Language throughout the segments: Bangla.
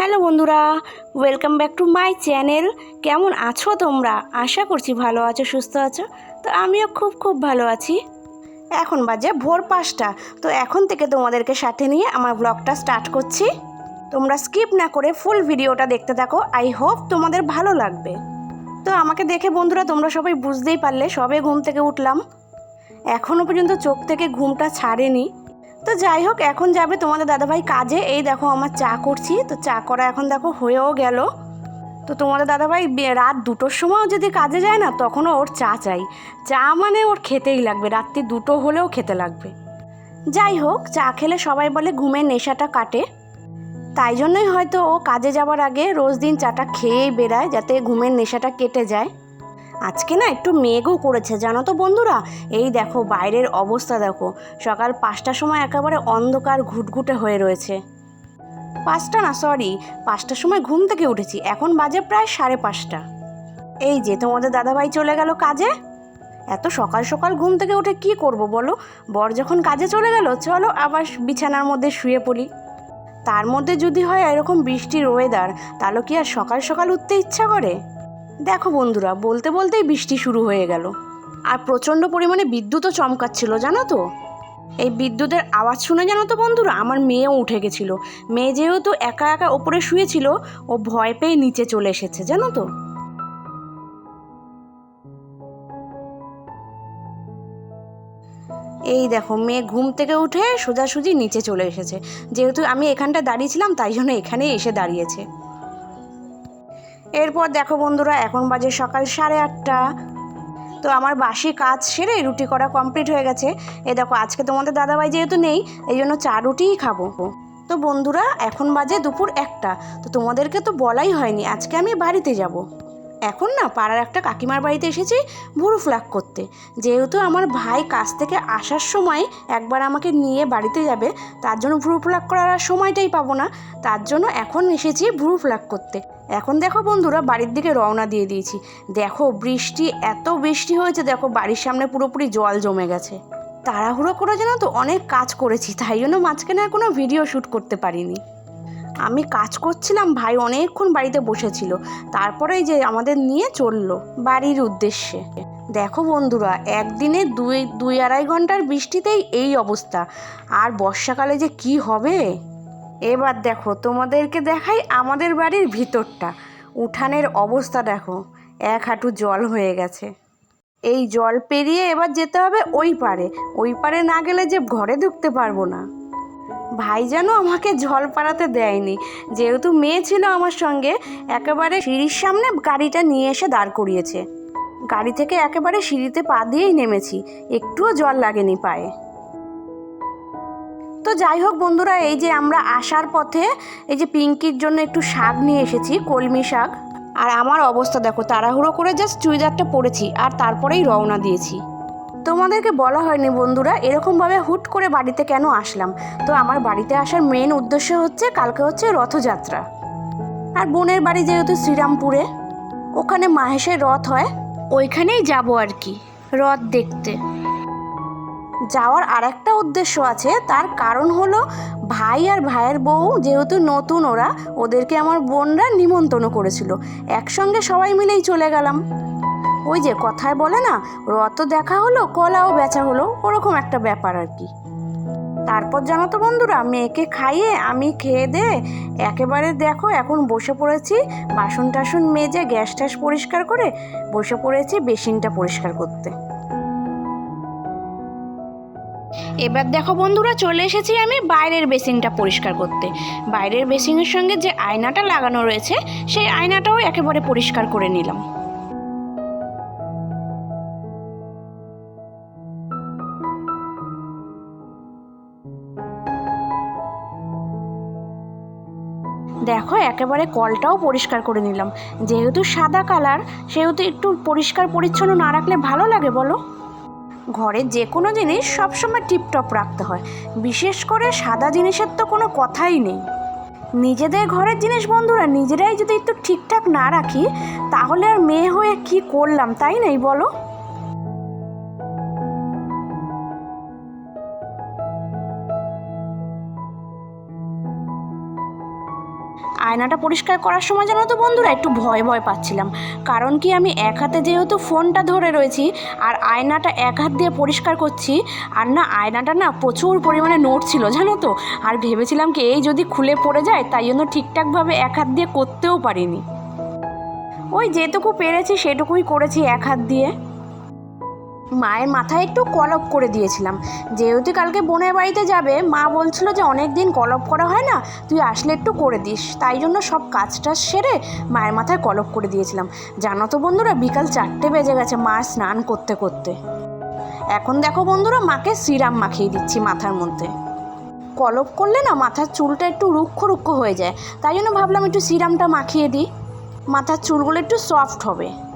হ্যালো বন্ধুরা welcome back to my channel কেমন আছো তোমরা? আশা করছি ভালো আছো, সুস্থ আছো। তো আমিও খুব খুব ভালো আছি। এখন বাজে ভোর পাঁচটা। তো এখন থেকে তোমাদেরকে সাথে নিয়ে আমার ব্লগটা স্টার্ট করছি। তোমরা স্কিপ না করে ফুল ভিডিওটা দেখতে থাকো। আই হোপ তোমাদের ভালো লাগবে। তো আমাকে দেখে বন্ধুরা, তোমরা সবাই বুঝতেই পারলে, সবে ঘুম থেকে উঠলাম। এখনও পর্যন্ত চোখ থেকে ঘুমটা ছাড়েনি। তো যাই হোক, এখন যাবে তোমাদের দাদাভাই কাজে। এই দেখো আমার চা করছি। তো চা করা এখন দেখো হয়েও গেল। তো তোমাদের দাদাভাই রাত দুটোর সময়ও যদি কাজে যায় না, তখনও ওর চা চাই। চা মানে ওর খেতেই লাগবে। রাত্রি দুটো হলেও খেতে লাগবে। যাই হোক, চা খেলে সবাই বলে ঘুমের নেশাটা কাটে। তাই জন্যই হয়তো ও কাজে যাওয়ার আগে রোজ দিন চাটা খেয়েই বেড়ায়, যাতে ঘুমের নেশাটা কেটে যায়। আজকে না একটু মেঘও করেছে, জানো তো বন্ধুরা? এই দেখো, বাইরের অবস্থা দেখো। সকাল পাঁচটার সময় একেবারে অন্ধকার ঘুটঘুটে হয়ে রয়েছে। পাঁচটা না সরি পাঁচটার সময় ঘুম থেকে উঠেছি। এখন বাজে প্রায় সাড়ে পাঁচটা। এই যে, তোমাদের দাদাভাই চলে গেল কাজে? এত সকাল সকাল ঘুম থেকে উঠে কি করব বলো? বর যখন কাজে চলে গেল, চলো আবার বিছানার মধ্যে শুয়ে পড়ি। তার মধ্যে যদি হয় এরকম বৃষ্টির ওয়েদার তাহলে কি আর সকাল সকাল উঠতে ইচ্ছা করে? দেখো বন্ধুরা, বলতে বলতেই বৃষ্টি শুরু হয়ে গেল। আর প্রচণ্ড পরিমাণে বিদ্যুৎও চমকাচ্ছিল, জানো তো? এই বিদ্যুতের আওয়াজ শুনে জানো তো বন্ধুরা, আমার মেয়েও উঠে গেছিল। মেয়ে যেহেতু একা একা ওপরে শুয়েছিল, ও ভয় পেয়ে নিচে চলে এসেছে, জানো তো? এই দেখো, মেয়ে ঘুম থেকে উঠে সোজাসুজি নিচে চলে এসেছে। যেহেতু আমি এখানটা দাঁড়িয়েছিলাম তাই জন্য এখানেই এসে দাঁড়িয়েছে। এরপর দেখো বন্ধুরা, এখন বাজে সকাল সাড়ে আটটা। তো আমার বাসি কাজ সেরে রুটি করা কমপ্লিট হয়ে গেছে। এ দেখো, আজকে তোমাদের দাদাভাই যেহেতু নেই, এই জন্য চা রুটিই খাব। তো বন্ধুরা, এখন বাজে দুপুর একটা। তো তোমাদেরকে তো বলাই হয়নি, আজকে আমি বাড়িতে যাব। এখন না পাড়ার একটা কাকিমার বাড়িতে এসেছি ভুরু ফ্লাক করতে। যেহেতু আমার ভাই কাজ থেকে আসার সময় একবার আমাকে নিয়ে বাড়িতে যাবে, তার জন্য ভুরু ফ্লাক করার আর সময়টাই পাবো না। তার জন্য এখন এসেছি ভুরু ফ্লাক করতে। এখন দেখো বন্ধুরা, বাড়ির দিকে রওনা দিয়ে দিয়েছি। দেখো বৃষ্টি, এত বৃষ্টি হয়েছে, দেখো বাড়ির সামনে পুরোপুরি জল জমে গেছে। তাড়াহুড়ো করে জানো তো অনেক কাজ করেছি, তাই জন্য মাঝখানে আর কোনো ভিডিও শ্যুট করতে পারিনি। আমি কাজ করছিলাম, ভাই অনেকক্ষণ বাড়িতে বসেছিল। তারপরে যে আমাদের নিয়ে চলল বাড়ির উদ্দেশ্যে। দেখো বন্ধুরা, একদিনে দুই দুই আড়াই ঘণ্টার বৃষ্টিতেই এই অবস্থা। আর বর্ষাকালে যে কি হবে? এবার দেখো, তোমাদেরকে দেখাই আমাদের বাড়ির ভিতরটা। উঠানের অবস্থা দেখো, এক হাঁটু জল হয়ে গেছে। এই জল পেরিয়ে এবার যেতে হবে ওই পারে ওই পারে না গেলে যে ঘরে ঢুকতে পারব না। ভাই যেন আমাকে জল পাড়াতে দেয়নি। যেহেতু মেয়ে ছিল আমার সঙ্গে, একেবারে সিঁড়ির সামনে গাড়িটা নিয়ে এসে দাঁড় করিয়েছে। গাড়ি থেকে একেবারে সিঁড়িতে পা দিয়েই নেমেছি, একটুও জল লাগেনি পায়ে। তো যাই হোক বন্ধুরা, এই যে আমরা আসার পথে, এই যে পিঙ্কির জন্য একটু শাক নিয়ে এসেছি, কলমি শাক। আর আমার অবস্থা দেখো, তাড়াহুড়ো করে জাস্ট চুড়িদারটা পরেছি, আর তারপরেই রওনা দিয়েছি। তোমাদেরকে বলা হয়নি বন্ধুরা, এরকমভাবে হুট করে বাড়িতে কেন আসলাম? তো আমার বাড়িতে আসার মেন উদ্দেশ্য হচ্ছে, কালকে হচ্ছে রথযাত্রা। আর বোনের বাড়ি যেহেতু শ্রীরামপুরে, ওখানে মাহেশের রথ হয়, ওইখানেই যাব আর কি, রথ দেখতে। যাওয়ার আর একটা উদ্দেশ্য আছে, তার কারণ হলো ভাই আর ভাইয়ের বউ, যেহেতু নতুন ওরা, ওদেরকে আমার বোনরা নিমন্ত্রণ করেছিল। একসঙ্গে সবাই মিলেই চলে গেলাম। ওই যে কথায় বলে না রত দেখা হলো, কলাও বেচা হলো, ওরকম একটা ব্যাপার আর কি। তারপর জানো তো বন্ধুরা, মেয়েকে খাইয়ে আমি খেয়ে দে একেবারে দেখো এখন বসে পড়েছি, বাসন টাসন মেজে গ্যাস ট্যাস পরিষ্কার করে বসে পড়েছি বেসিনটা পরিষ্কার করতে। এবার দেখো বন্ধুরা, চলে এসেছি আমি বাইরের বেসিনটা পরিষ্কার করতে। বাইরের বেসিনের সঙ্গে যে আয়নাটা লাগানো রয়েছে, সেই আয়নাটাও একেবারে পরিষ্কার করে নিলাম। দেখো, একেবারে কলটাও পরিষ্কার করে নিলাম। যেহেতু সাদা কালার, সেহেতু একটু পরিষ্কার পরিচ্ছন্ন না রাখলে ভালো লাগে বলো? ঘরে যে কোনো জিনিস সবসময় টিপটপ রাখতে হয়। বিশেষ করে সাদা জিনিসের তো কোনো কথাই নেই। নিজেদের ঘরের জিনিস বন্ধুরা, নিজেরাই যদি একটু ঠিকঠাক না রাখি, তাহলে আর মেয়ে হয়ে কি করলাম, তাই নাই বলো? আয়নাটা পরিষ্কার করার সময় জানো তো বন্ধুরা একটু ভয় ভয় পাচ্ছিলাম। কারণ কি আমি এক হাতে যেহেতু ফোনটা ধরে রয়েছি, আর আয়নাটা এক হাত দিয়ে পরিষ্কার করছি, আর না আয়নাটা না প্রচুর পরিমাণে নোট ছিল, জানো তো? আর ভেবেছিলাম কি এই যদি খুলে পড়ে যায়, তাই জন্য ঠিকঠাকভাবে এক হাত দিয়ে করতেও পারিনি। ওই যেটুকু পেরেছি সেটুকুই করেছি এক হাত দিয়ে। মায়ের মাথায় একটু কলপ করে দিয়েছিলাম। যেহেতু কালকে বোনের বাড়িতে যাবে, মা বলছিল যে অনেক দিন কলপ করা হয় না, তুই আসলে একটু করে দিস। তাই জন্য সব কাজটা সেরে মায়ের মাথায় কলপ করে দিয়েছিলাম। জানো তো বন্ধুরা, বিকাল চারটে বেজে গেছে মা স্নান করতে করতে। এখন দেখো বন্ধুরা, মাকে সিরাম মাখিয়ে দিচ্ছি মাথার মধ্যে। কলপ করলে না মাথার চুলটা একটু রুক্ষ রুক্ষ হয়ে যায়। তাই জন্য ভাবলাম একটু সিরামটা মাখিয়ে দিই। মাথার চুলগুলো একটু সফট হবে।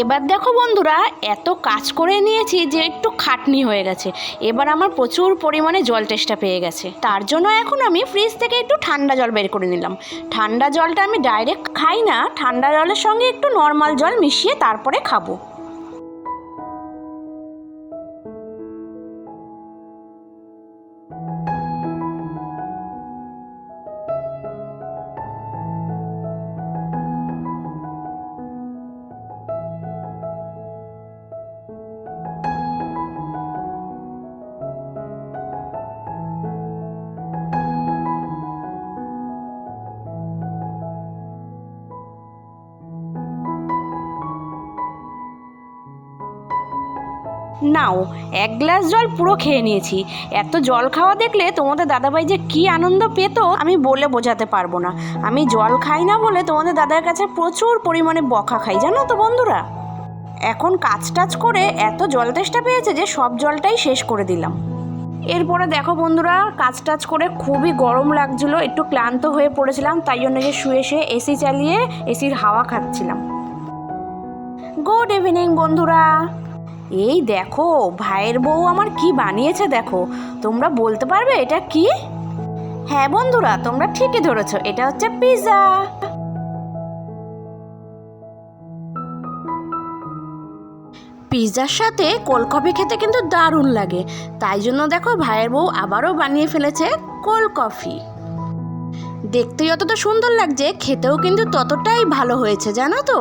এবার দেখো বন্ধুরা, এত কাজ করে নিয়েছি যে একটু খাটনি হয়ে গেছে। এবার আমার প্রচুর পরিমাণে জল টেস্টা পেয়ে গেছে। তার জন্য এখন আমি ফ্রিজ থেকে একটু ঠান্ডা জল বের করে নিলাম। ঠান্ডা জলটা আমি ডাইরেক্ট খাই না, ঠান্ডা জলের সঙ্গে একটু নর্মাল জল মিশিয়ে তারপরে খাব। নাও, এক গ্লাস জল পুরো খেয়ে নিয়েছি। এত জল খাওয়া দেখলে তোমাদের দাদাভাই যে কি আনন্দ পেত, আমি বলে বোঝাতে পারব না। আমি জল খাই না বলে তোমাদের দাদার কাছে প্রচুর পরিমাণে বকা খাই, জানো তো বন্ধুরা? এখন কাজ টাজ করে এত জল তেষ্টা পেয়েছে যে সব জলটাই শেষ করে দিলাম। এরপরে দেখো বন্ধুরা কাজ টাজ করে খুবই গরম লাগছিল, একটু ক্লান্ত হয়ে পড়েছিলাম, তাই জন্য যে শুয়ে শুয়ে এসি চালিয়ে এসির হাওয়া খাচ্ছিলাম। গুড ইভিনিং বন্ধুরা! এই দেখো, ভাইয়ের বউ আমার কি বানিয়েছে দেখো। তোমরা বলতে পারবে এটা কি? হ্যাঁ বন্ধুরা, তোমরা ঠিকই ধরেছো, এটা হচ্ছে পিৎজা পিৎজার সাথে কোল্ড কফি খেতে কিন্তু দারুণ লাগে। তাই জন্য দেখো, ভাইয়ের বউ আবারও বানিয়ে ফেলেছে কোল্ড কফি দেখতে যতটা সুন্দর লাগছে, খেতেও কিন্তু ততটাই ভালো হয়েছে, জানো তো?